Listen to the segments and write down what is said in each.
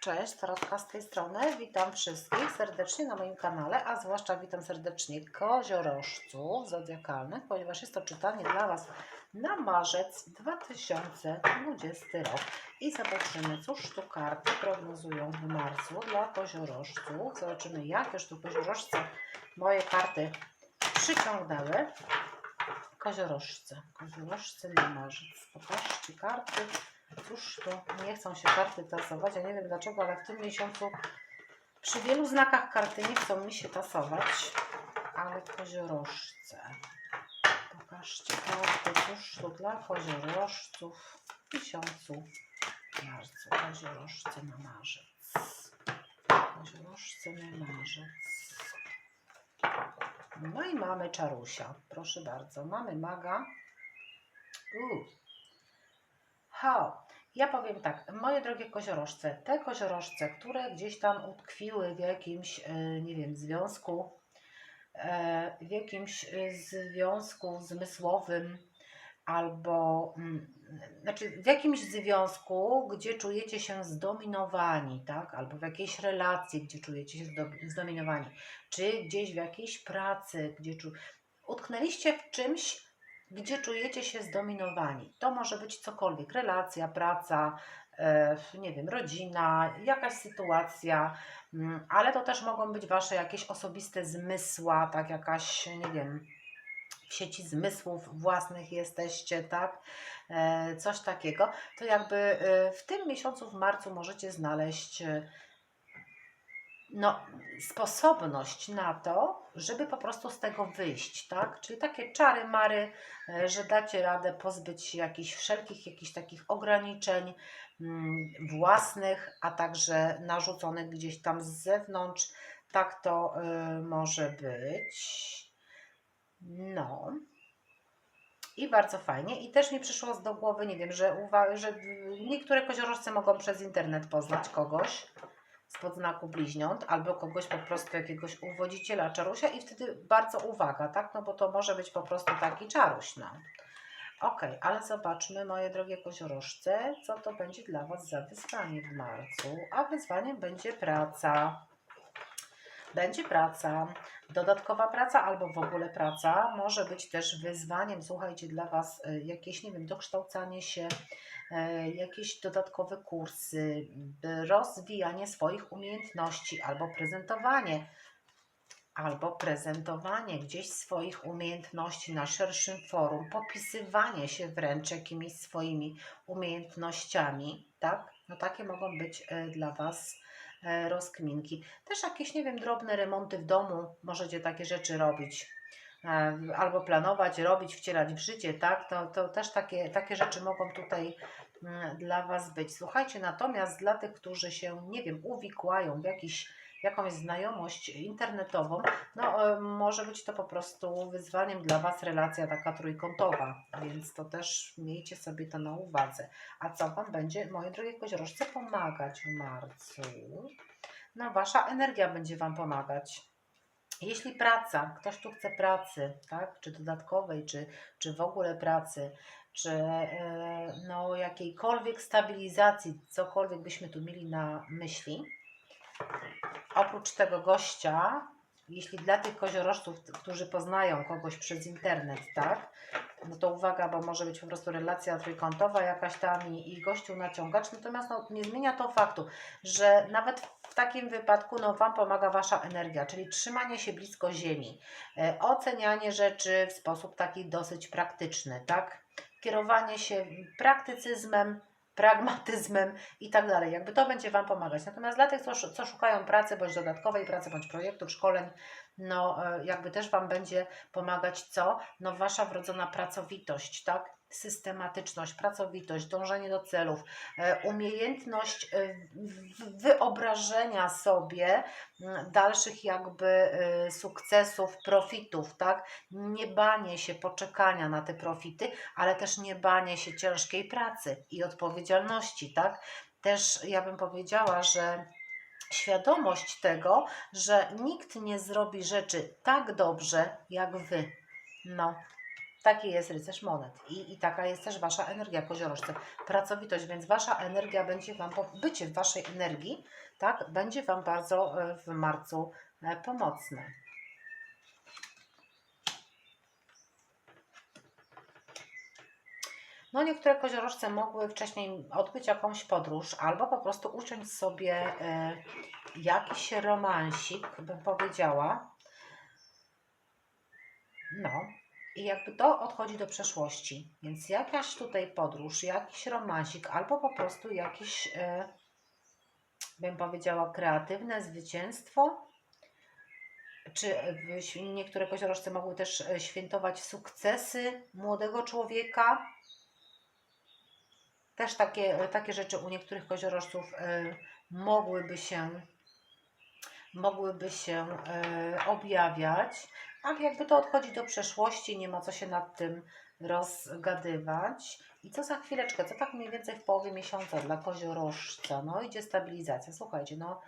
Cześć, Tarotka z tej strony. Witam wszystkich serdecznie na moim kanale, a zwłaszcza witam serdecznie koziorożców zodiakalnych, ponieważ jest to czytanie dla Was na marzec 2020 rok. I zobaczymy, cóż tu karty prognozują w marcu dla koziorożców. Zobaczymy, jak już tu koziorożce moje karty przyciągnęły. Koziorożce, koziorożce na marzec. Pokażcie karty. Cóż to, nie chcą się karty tasować. Ja nie wiem dlaczego, ale w tym miesiącu przy wielu znakach karty nie chcą mi się tasować. Ale koziorożce. Pokażcie karty. Cóż to dla koziorożców w miesiącu marcu. Koziorożce na marzec. Koziorożce na marzec. No i mamy czarusia. Proszę bardzo. Mamy maga. Uuu. Ha, ja powiem tak, moje drogie koziorożce, te koziorożce, które gdzieś tam utkwiły w jakimś, e, nie wiem, związku, e, w jakimś e, związku zmysłowym, albo, mm, znaczy w jakimś związku, gdzie czujecie się zdominowani, tak, albo w jakiejś relacji, gdzie czujecie się zdo- zdominowani, czy gdzieś w jakiejś pracy, gdzie czu... utknęliście w czymś, gdzie czujecie się zdominowani. To może być cokolwiek, relacja, praca, e, nie wiem, rodzina, jakaś sytuacja, mm, ale to też mogą być Wasze jakieś osobiste zmysła, tak jakaś, nie wiem, w sieci zmysłów własnych jesteście, tak? E, Coś takiego. To jakby e, w tym miesiącu, w marcu możecie znaleźć no, sposobność na to, żeby po prostu z tego wyjść, tak? Czyli takie czary, mary, e, że dacie radę pozbyć się jakichś wszelkich jakichś takich ograniczeń mm, własnych, a także narzuconych gdzieś tam z zewnątrz. Tak to y, może być. No. I bardzo fajnie. I też mi przyszło do głowy, nie wiem, że, uwa- że niektóre koziorożce mogą przez internet poznać kogoś spod znaku bliźniąt, albo kogoś po prostu jakiegoś uwodziciela czarusia i wtedy bardzo uwaga, tak? No bo to może być po prostu taki czaruś, no. Ok, ale zobaczmy, moje drogie koziorożce, co to będzie dla Was za wyzwanie w marcu. A wyzwaniem będzie praca. Będzie praca, dodatkowa praca albo w ogóle praca. Może być też wyzwaniem, słuchajcie, dla Was y, jakieś, nie wiem, dokształcanie się, e, jakieś dodatkowe kursy, rozwijanie swoich umiejętności albo prezentowanie, albo prezentowanie gdzieś swoich umiejętności na szerszym forum, popisywanie się wręcz jakimiś swoimi umiejętnościami, tak? No takie mogą być e, dla Was e, rozkminki. Też jakieś, nie wiem, drobne remonty w domu, możecie takie rzeczy robić. E, Albo planować, robić, wcielać w życie, tak? To, to też takie, takie rzeczy mogą tutaj mm, dla Was być. Słuchajcie, natomiast dla tych, którzy się, nie wiem, uwikłają w jakiś, jakąś znajomość internetową, no e, może być to po prostu wyzwaniem dla Was relacja taka trójkątowa, więc to też miejcie sobie to na uwadze. A co Wam będzie, moje drogie koziorożce, pomagać w marcu? No, Wasza energia będzie Wam pomagać. Jeśli praca, ktoś tu chce pracy, tak, czy dodatkowej, czy, czy w ogóle pracy, czy e, no, jakiejkolwiek stabilizacji, cokolwiek byśmy tu mieli na myśli, oprócz tego gościa, jeśli dla tych koziorożców, którzy poznają kogoś przez internet, tak, no to uwaga, bo może być po prostu relacja trójkątowa jakaś tam i, i gościu naciągacz, natomiast no, nie zmienia to faktu, że nawet w takim wypadku no, Wam pomaga Wasza energia, czyli trzymanie się blisko ziemi, e, ocenianie rzeczy w sposób taki dosyć praktyczny, tak, kierowanie się praktycyzmem, pragmatyzmem i tak dalej. Jakby to będzie Wam pomagać. Natomiast dla tych, co, co szukają pracy, bądź dodatkowej pracy, bądź projektów, szkoleń, no e, jakby też Wam będzie pomagać co? No Wasza wrodzona pracowitość, tak? Systematyczność, pracowitość, dążenie do celów, e, umiejętność e, wyobrażenia sobie mm, dalszych jakby e, sukcesów, profitów, tak? Nie banie się poczekania na te profity, ale też nie banie się ciężkiej pracy i odpowiedzialności, tak? Też ja bym powiedziała, że świadomość tego, że nikt nie zrobi rzeczy tak dobrze jak wy. No, taki jest rycerz monet i, i taka jest też Wasza energia koziorożce. Pracowitość, więc Wasza energia będzie Wam, bycie w Waszej energii, tak, będzie Wam bardzo e, w marcu e, pomocne. No niektóre koziorożce mogły wcześniej odbyć jakąś podróż albo po prostu uciąć sobie e, jakiś romansik, bym powiedziała. No i jakby to odchodzi do przeszłości. Więc jakaś tutaj podróż, jakiś romansik albo po prostu jakieś, e, bym powiedziała, kreatywne zwycięstwo. Czy e, niektóre koziorożce mogły też e, świętować sukcesy młodego człowieka? Też takie, takie rzeczy u niektórych koziorożców e, mogłyby się, mogłyby się e, objawiać, ale jakby to odchodzi do przeszłości, nie ma co się nad tym rozgadywać. I co za chwileczkę, co tak mniej więcej w połowie miesiąca dla koziorożca? No idzie stabilizacja, słuchajcie, no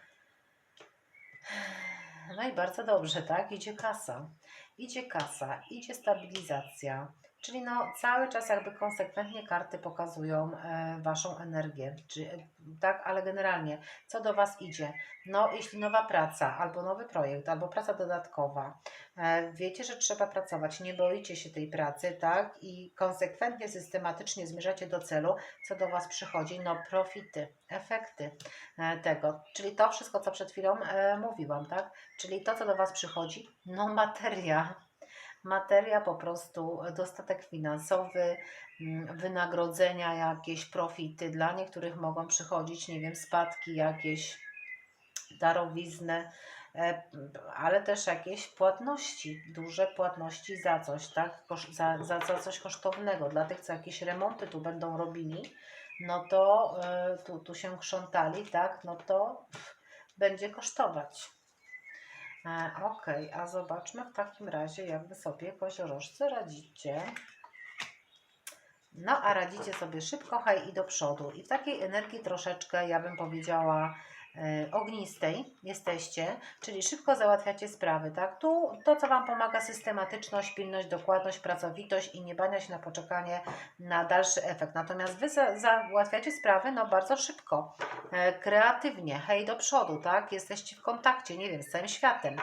no i bardzo dobrze, tak? Idzie kasa. Idzie kasa, idzie stabilizacja. Czyli no cały czas jakby konsekwentnie karty pokazują e, Waszą energię. Czy, e, tak, ale generalnie, co do Was idzie? No jeśli nowa praca, albo nowy projekt, albo praca dodatkowa, e, wiecie, że trzeba pracować, nie boicie się tej pracy, tak? I konsekwentnie, systematycznie zmierzacie do celu, co do Was przychodzi? No profity, efekty tego. Czyli to wszystko, co przed chwilą mówiłam, tak? Czyli to, co do Was przychodzi, no materia. Materia po prostu, dostatek finansowy, mm, wynagrodzenia, jakieś profity. Dla niektórych mogą przychodzić, nie wiem, spadki jakieś, darowizny, e, ale też jakieś płatności, duże płatności za coś, tak? Za, za, za coś kosztownego. Dla tych, co jakieś remonty tu będą robili, no to e, tu, tu się krzątali, tak? No to będzie kosztować. E, Okej, a zobaczmy w takim razie, jak wy sobie koziorożce radzicie. No, a radzicie sobie szybko, hej i do przodu. I w takiej energii troszeczkę, ja bym powiedziała, ognistej jesteście, czyli szybko załatwiacie sprawy, tak? Tu to, co Wam pomaga, systematyczność, pilność, dokładność, pracowitość i nie bania się na poczekanie na dalszy efekt. Natomiast Wy za, załatwiacie sprawy, no bardzo szybko, e, kreatywnie, hej do przodu, tak? Jesteście w kontakcie, nie wiem, z całym światem.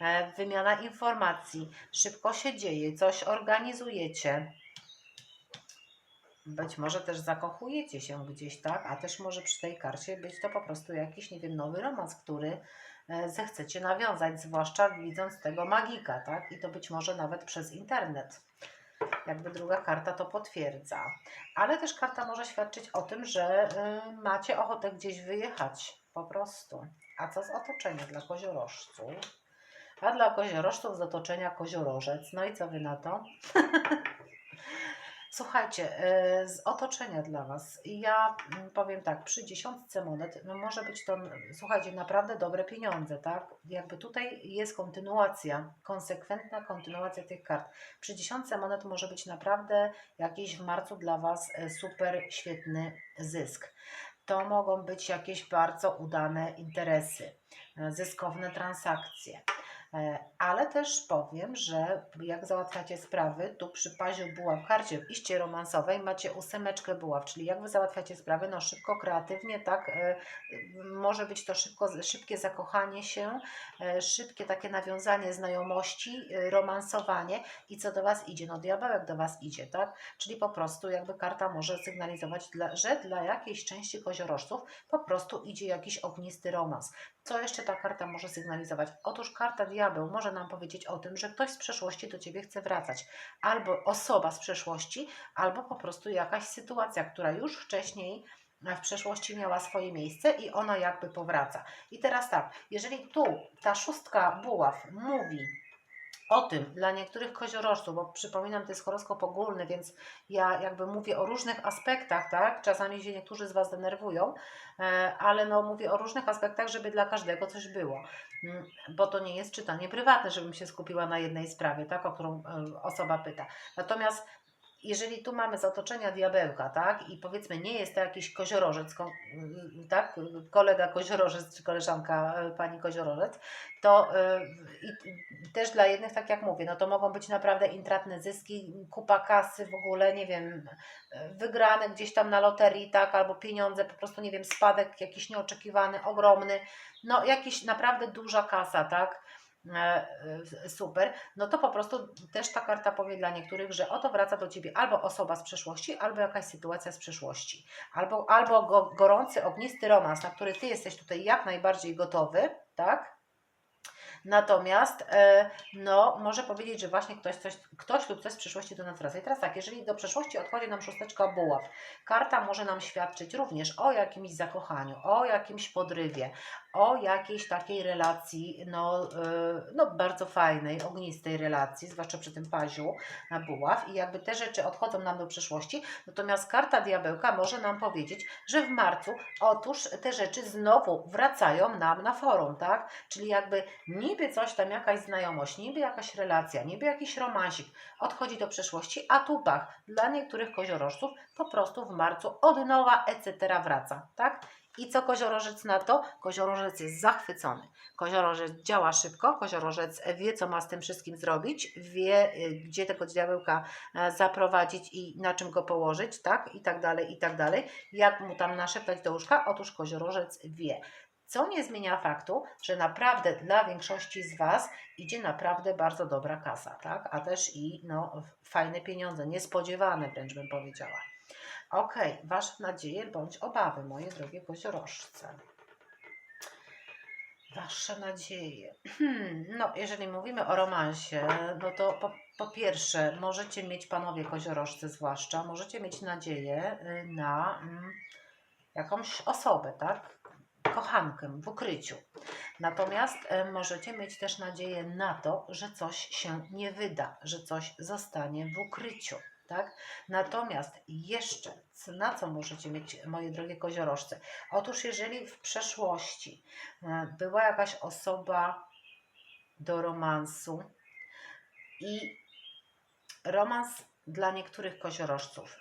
E, wymiana informacji, szybko się dzieje, coś organizujecie. Być może też zakochujecie się gdzieś, tak? A też może przy tej karcie być to po prostu jakiś, nie wiem, nowy romans, który e, zechcecie nawiązać, zwłaszcza widząc tego magika, tak? I to być może nawet przez internet. Jakby druga karta to potwierdza. Ale też karta może świadczyć o tym, że y, macie ochotę gdzieś wyjechać po prostu. A co z otoczenia dla koziorożców? A dla koziorożców z otoczenia koziorożec. No i co wy na to? Słuchajcie, e, z otoczenia dla Was. Ja mm, powiem tak, przy dziesiątce monet no może być to, słuchajcie, naprawdę dobre pieniądze, tak? Jakby tutaj jest kontynuacja, konsekwentna kontynuacja tych kart. Przy dziesiątce monet może być naprawdę jakiś w marcu dla Was e, super świetny zysk. To mogą być jakieś bardzo udane interesy, e, zyskowne transakcje. E, Ale też powiem, że jak załatwiacie sprawy, tu przy paziu buław, karcie w iście romansowej macie ósemeczkę buław, czyli jak wy załatwiacie sprawy, no szybko, kreatywnie, tak, e, może być to szybko, szybkie zakochanie się, e, szybkie takie nawiązanie znajomości, romansowanie i co do Was idzie, no diabełek do Was idzie, tak, czyli po prostu jakby karta może sygnalizować, że dla jakiejś części koziorożców po prostu idzie jakiś ognisty romans. Co jeszcze ta karta może sygnalizować? Otóż karta diabeł może nam powiedzieć o tym, że ktoś z przeszłości do Ciebie chce wracać. Albo osoba z przeszłości, albo po prostu jakaś sytuacja, która już wcześniej w przeszłości miała swoje miejsce i ona jakby powraca. I teraz tak, jeżeli tu ta szóstka buław mówi o tym dla niektórych koziorożców, bo przypominam, to jest horoskop ogólny, więc ja jakby mówię o różnych aspektach, tak? Czasami się niektórzy z Was denerwują, e, ale no mówię o różnych aspektach, żeby dla każdego coś było. Mm, Bo to nie jest czytanie prywatne, żebym się skupiła na jednej sprawie, tak? O którą e, osoba pyta. Natomiast jeżeli tu mamy z otoczenia diabełka, tak, i powiedzmy nie jest to jakiś koziorożec, ko- y, tak, kolega koziorożec czy koleżanka y, pani koziorożec, to y, też dla jednych, tak jak mówię, no to mogą być naprawdę intratne zyski, kupa kasy w ogóle, nie wiem, y, wygrane gdzieś tam na loterii, tak, albo pieniądze, po prostu, nie wiem, spadek jakiś nieoczekiwany, ogromny, no jakiś naprawdę duża kasa, tak, super, no to po prostu też ta karta powie dla niektórych, że oto wraca do Ciebie albo osoba z przeszłości, albo jakaś sytuacja z przeszłości, albo, albo go, gorący, ognisty romans, na który Ty jesteś tutaj jak najbardziej gotowy, tak? Natomiast e, no, może powiedzieć, że właśnie ktoś, coś, ktoś lub coś z przyszłości do nas wraca. I teraz tak, jeżeli do przeszłości odchodzi nam szósteczka buław, karta może nam świadczyć również o jakimś zakochaniu, o jakimś podrywie, o jakiejś takiej relacji, no, e, no bardzo fajnej, ognistej relacji, zwłaszcza przy tym paziu na buław i jakby te rzeczy odchodzą nam do przeszłości, natomiast karta diabełka może nam powiedzieć, że w marcu otóż te rzeczy znowu wracają nam na forum, tak? Czyli jakby niby coś tam, jakaś znajomość, niby jakaś relacja, niby jakiś romansik odchodzi do przeszłości, a tu bach, dla niektórych koziorożców po prostu w marcu od nowa etc. wraca, tak? I co koziorożec na to? Koziorożec jest zachwycony. Koziorożec działa szybko, koziorożec wie, co ma z tym wszystkim zrobić, wie, y, gdzie tego diabełka e, zaprowadzić i na czym go położyć, tak? I tak dalej, i tak dalej. Jak mu tam naszeptać do łóżka? Otóż koziorożec wie. Co nie zmienia faktu, że naprawdę dla większości z Was idzie naprawdę bardzo dobra kasa, tak? A też i no, fajne pieniądze, niespodziewane wręcz bym powiedziała. Ok, Wasze nadzieje bądź obawy, moje drogie koziorożce. Wasze nadzieje. Hmm, no, jeżeli mówimy o romansie, no to po, po pierwsze, możecie mieć, panowie koziorożcy zwłaszcza, możecie mieć nadzieję y, na mm, jakąś osobę, tak? Kochankę w ukryciu. Natomiast y, możecie mieć też nadzieję na to, że coś się nie wyda, że coś zostanie w ukryciu. Tak? Natomiast jeszcze, na co możecie mieć, moje drogie koziorożce? Otóż, jeżeli w przeszłości e, była jakaś osoba do romansu i romans dla niektórych koziorożców,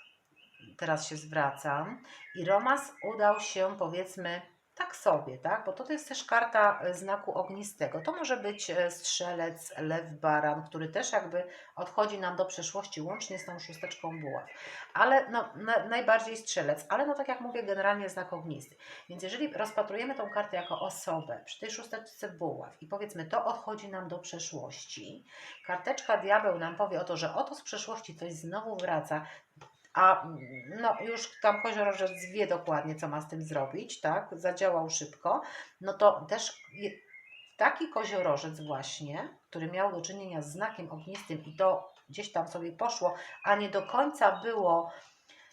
teraz się zwracam, i romans udał się, powiedzmy, tak sobie, tak? Bo to jest też karta e, znaku ognistego. To może być e, strzelec, lew, baran, który też jakby odchodzi nam do przeszłości, łącznie z tą szósteczką buław. Ale no, na, najbardziej strzelec, ale no tak jak mówię, generalnie znak ognisty. Więc jeżeli rozpatrujemy tą kartę jako osobę przy tej szósteczce buław i powiedzmy to odchodzi nam do przeszłości, karteczka diabeł nam powie o to, że oto z przeszłości coś znowu wraca, a no, już tam koziorożec wie dokładnie, co ma z tym zrobić, tak? Zadziałał szybko, no to też taki koziorożec właśnie, który miał do czynienia z znakiem ognistym i to gdzieś tam sobie poszło, a nie do końca było,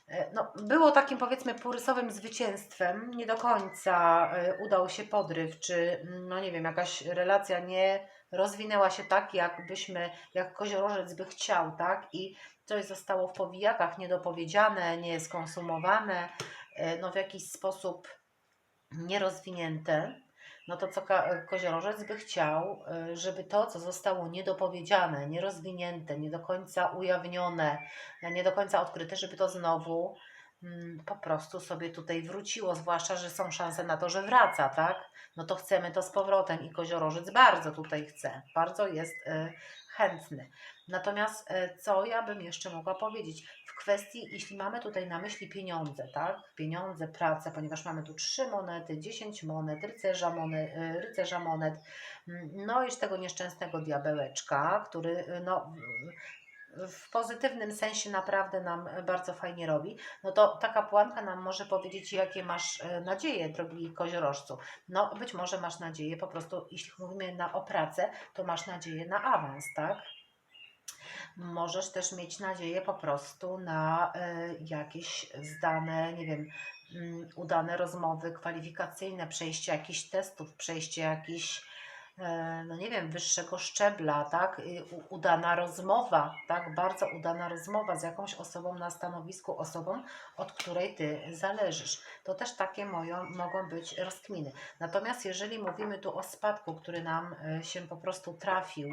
e, no, było takim powiedzmy porysowym zwycięstwem, nie do końca e, udał się podryw, czy no nie wiem, jakaś relacja nie rozwinęła się tak, jakbyśmy, jak koziorożec by chciał, tak? I coś zostało w powijakach niedopowiedziane, nieskonsumowane, e, no w jakiś sposób nierozwinięte, no to co koziorożec by chciał, e, żeby to, co zostało niedopowiedziane, nierozwinięte, nie do końca ujawnione, e, nie do końca odkryte, żeby to znowu mm, po prostu sobie tutaj wróciło, zwłaszcza, że są szanse na to, że wraca, tak? No to chcemy to z powrotem i koziorożec bardzo tutaj chce, bardzo jest e, chętny. Natomiast e, co ja bym jeszcze mogła powiedzieć w kwestii, jeśli mamy tutaj na myśli pieniądze, tak? Pieniądze, pracę, ponieważ mamy tu trzy monety, 10 monet, rycerza monet, rycerza monet, mm, no i tego nieszczęsnego diabełeczka, który y, no, w- pozytywnym sensie naprawdę nam bardzo fajnie robi, no to ta kapłanka nam może powiedzieć, jakie masz e, nadzieje, drogi koziorożcu. No być może masz nadzieję po prostu, jeśli mówimy na, o pracę, to masz nadzieję na awans, tak? Możesz też mieć nadzieję po prostu na e, jakieś zdane, nie wiem, mm, udane rozmowy kwalifikacyjne, przejście jakichś testów, przejście jakichś no nie wiem, wyższego szczebla, tak? Udana rozmowa, tak? Bardzo udana rozmowa z jakąś osobą na stanowisku, osobą, od której ty zależysz. To też takie moją, mogą być rozkminy. Natomiast jeżeli mówimy tu o spadku, który nam e, się po prostu trafił,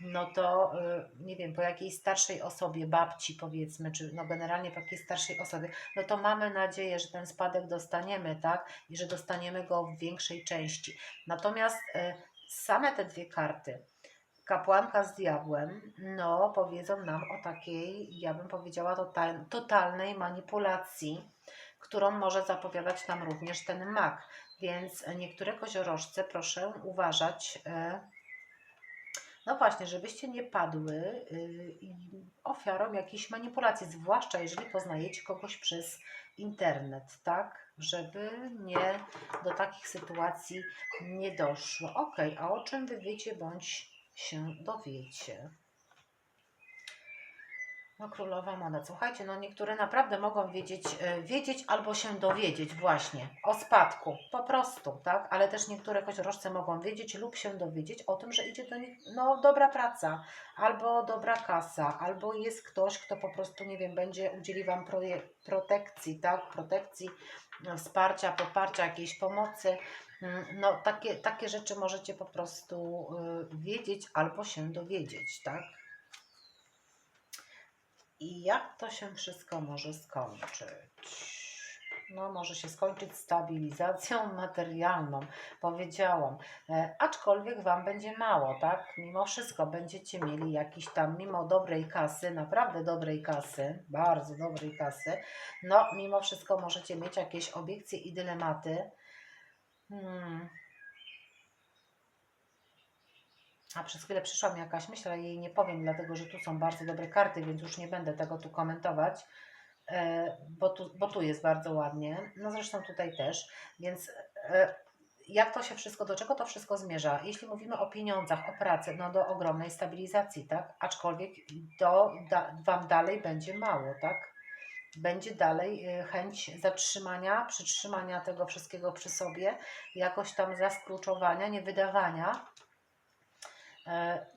no to e, nie wiem, po jakiej starszej osobie, babci powiedzmy, czy no generalnie po jakiej starszej osobie, no to mamy nadzieję, że ten spadek dostaniemy, tak? I że dostaniemy go w większej części. Natomiast e, same te dwie karty, kapłanka z diabłem, no powiedzą nam o takiej, ja bym powiedziała, total, totalnej manipulacji, którą może zapowiadać nam również ten mag. Więc niektóre koziorożce proszę uważać, e, no właśnie, żebyście nie padły y, ofiarą jakiejś manipulacji, zwłaszcza jeżeli poznajecie kogoś przez internet, tak? Żeby nie do takich sytuacji nie doszło. Ok, a o czym wy wiecie bądź się dowiecie? No, królowa monet. Słuchajcie, no niektóre naprawdę mogą wiedzieć, e, wiedzieć albo się dowiedzieć właśnie o spadku, po prostu, tak? Ale też niektóre koziorożce mogą wiedzieć lub się dowiedzieć o tym, że idzie do nich, no, dobra praca, albo dobra kasa, albo jest ktoś, kto po prostu, nie wiem, będzie udzieli Wam protekcji, tak? Protekcji, no, wsparcia, poparcia, jakiejś pomocy. Mm, No, takie, takie rzeczy możecie po prostu y, wiedzieć albo się dowiedzieć, tak? I jak to się wszystko może skończyć? No, może się skończyć stabilizacją materialną, powiedziałam. E, aczkolwiek Wam będzie mało, tak? Mimo wszystko będziecie mieli jakiś tam, mimo dobrej kasy, naprawdę dobrej kasy, bardzo dobrej kasy, no, mimo wszystko możecie mieć jakieś obiekcje i dylematy. Hmm. A przez chwilę przyszła mi jakaś myśl, ale jej nie powiem, dlatego że tu są bardzo dobre karty, więc już nie będę tego tu komentować, e, bo tu, bo tu jest bardzo ładnie. No zresztą tutaj też, więc e, jak to się wszystko, do czego to wszystko zmierza? Jeśli mówimy o pieniądzach, o pracy, no do ogromnej stabilizacji, tak? Aczkolwiek to da, Wam dalej będzie mało, tak? Będzie dalej e, chęć zatrzymania, przytrzymania tego wszystkiego przy sobie, jakoś tam zaskluczowania, nie wydawania, E,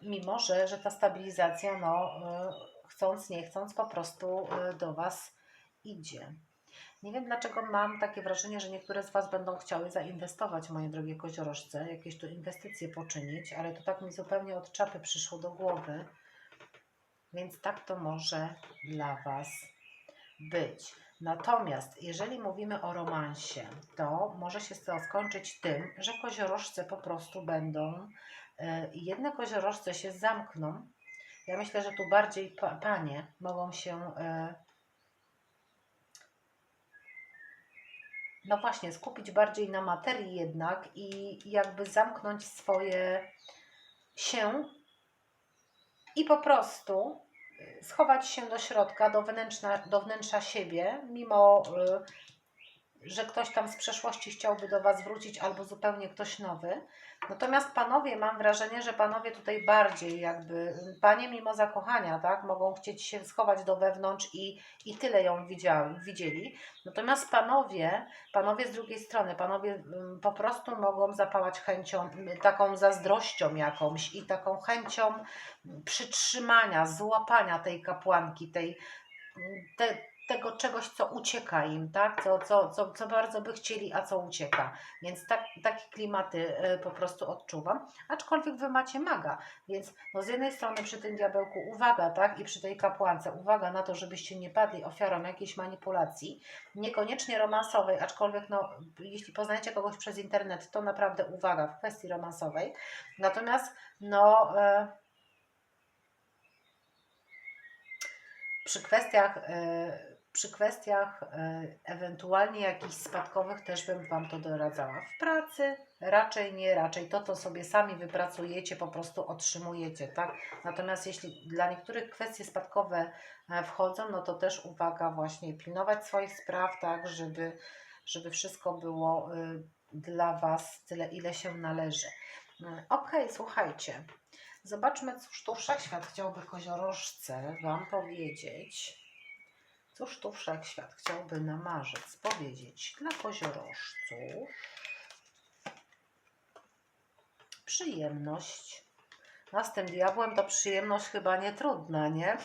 mimo że, że ta stabilizacja, no, e, chcąc, nie chcąc, po prostu e, do Was idzie. Nie wiem dlaczego mam takie wrażenie, że niektóre z Was będą chciały zainwestować, moje drogie koziorożce, jakieś tu inwestycje poczynić, ale to tak mi zupełnie od czapy przyszło do głowy. Więc tak to może dla Was być. Natomiast jeżeli mówimy o romansie, to może się to skończyć tym, że koziorożce po prostu będą E, jedne koziorożce się zamkną. Ja myślę, że tu bardziej pa, panie mogą się e, no właśnie skupić bardziej na materii jednak i jakby zamknąć swoje się i po prostu schować się do środka, do wnętrza, do wnętrza siebie, mimo e, że ktoś tam z przeszłości chciałby do Was wrócić albo zupełnie ktoś nowy. Natomiast panowie, mam wrażenie, że panowie tutaj bardziej jakby, panie mimo zakochania, tak, mogą chcieć się schować do wewnątrz i, i tyle ją widziały, widzieli. Natomiast panowie, panowie z drugiej strony, panowie mm, po prostu mogą zapałać chęcią, taką zazdrością jakąś i taką chęcią przytrzymania, złapania tej kapłanki, tej, te, tego czegoś, co ucieka im, tak? Co, co, co, co bardzo by chcieli, a co ucieka. Więc tak, takie klimaty y, po prostu odczuwam. Aczkolwiek wy macie maga, więc no z jednej strony przy tym diabełku uwaga, tak? I przy tej kapłance uwaga na to, żebyście nie padli ofiarą jakiejś manipulacji, niekoniecznie romansowej, aczkolwiek no, jeśli poznajecie kogoś przez internet, to naprawdę uwaga w kwestii romansowej. Natomiast no... Y, przy kwestiach, y, przy kwestiach y, ewentualnie jakichś spadkowych też bym Wam to doradzała. W pracy raczej nie, raczej to, co sobie sami wypracujecie, po prostu otrzymujecie, tak? Natomiast jeśli dla niektórych kwestie spadkowe e, wchodzą, no to też uwaga właśnie pilnować swoich spraw, tak, żeby, żeby wszystko było y, dla Was tyle, ile się należy. Okej, słuchajcie. Zobaczmy, cóż tu wszechświat chciałby koziorożce Wam powiedzieć. Cóż tu wszechświat chciałby na marzec powiedzieć dla koziorożców? przyjemność. A z tym diabłem to przyjemność chyba nie trudna, nie?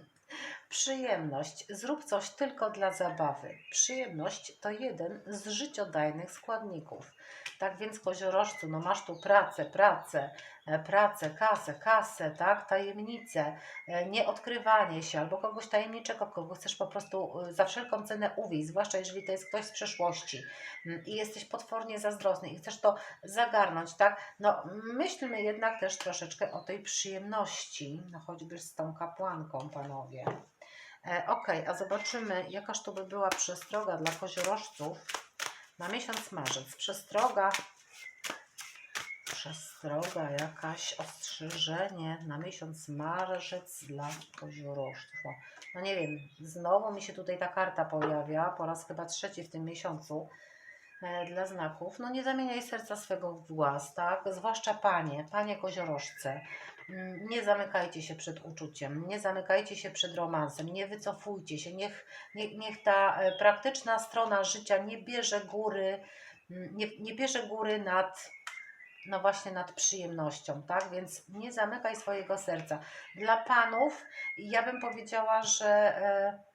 Przyjemność. Zrób coś tylko dla zabawy. Przyjemność to jeden z życiodajnych składników. Tak więc, koziorożcu, no masz tu pracę, pracę, e, pracę, kasę, kasę, tak, tajemnicę, e, nieodkrywanie się albo kogoś tajemniczego, kogo chcesz po prostu e, za wszelką cenę uwieść, zwłaszcza jeżeli to jest ktoś z przeszłości mm, i jesteś potwornie zazdrosny i chcesz to zagarnąć, tak, no myślmy jednak też troszeczkę o tej przyjemności, no choćby z tą kapłanką, panowie. Ok, a zobaczymy, jakaż to by była przestroga dla koziorożców na miesiąc marzec. Przestroga, przestroga, jakaś ostrzeżenie na miesiąc marzec dla koziorożców. O, No nie wiem, znowu mi się tutaj ta karta pojawia, po raz chyba trzeci w tym miesiącu e, dla znaków. No nie zamieniaj serca swego w głaz, tak? Zwłaszcza panie, panie koziorożce. Nie zamykajcie się przed uczuciem, nie zamykajcie się przed romansem, nie wycofujcie się, niech, niech, niech ta e, praktyczna strona życia nie bierze góry, mm, nie, nie bierze góry nad, no właśnie nad przyjemnością, tak? Więc nie zamykaj swojego serca. Dla panów ja bym powiedziała, że e,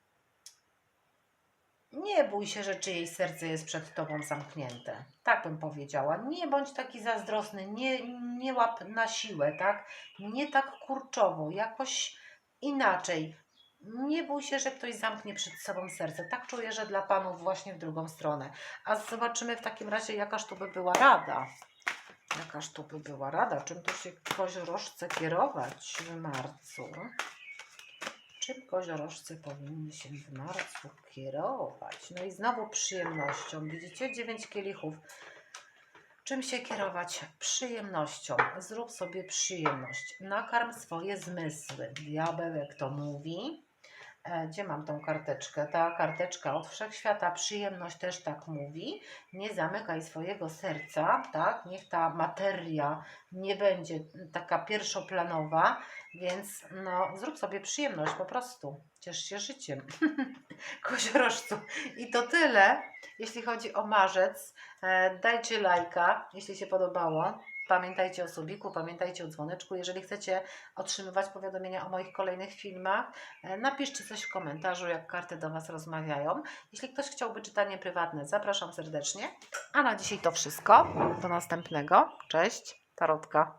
nie bój się, że czyjeś serce jest przed tobą zamknięte. Tak bym powiedziała. Nie bądź taki zazdrosny, nie, nie łap na siłę, tak? Nie tak kurczowo, jakoś inaczej. Nie bój się, że ktoś zamknie przed sobą serce. Tak czuję, że dla panów właśnie w drugą stronę. A zobaczymy w takim razie, jakaż tu by była rada. Jakaż tu by była rada? Czym tu się koziorożce kierować w marcu? Czym koziorożce powinny się w marcu kierować? No i znowu przyjemnością. Widzicie? Dziewięć kielichów. Czym się kierować? Przyjemnością. Zrób sobie przyjemność. Nakarm swoje zmysły. Diabełek to mówi. E, Gdzie mam tą karteczkę? Ta karteczka od wszechświata, przyjemność też tak mówi. Nie zamykaj swojego serca, tak? Niech ta materia nie będzie taka pierwszoplanowa, więc no, zrób sobie przyjemność po prostu. Ciesz się życiem. Koziorożcu. I to tyle, jeśli chodzi o marzec. E, Dajcie lajka, jeśli się podobało. Pamiętajcie o subiku, pamiętajcie o dzwoneczku. Jeżeli chcecie otrzymywać powiadomienia o moich kolejnych filmach, e, napiszcie coś w komentarzu, jak karty do Was rozmawiają. Jeśli ktoś chciałby czytanie prywatne, zapraszam serdecznie. A na dzisiaj to wszystko. Do następnego. Cześć, Tarotka.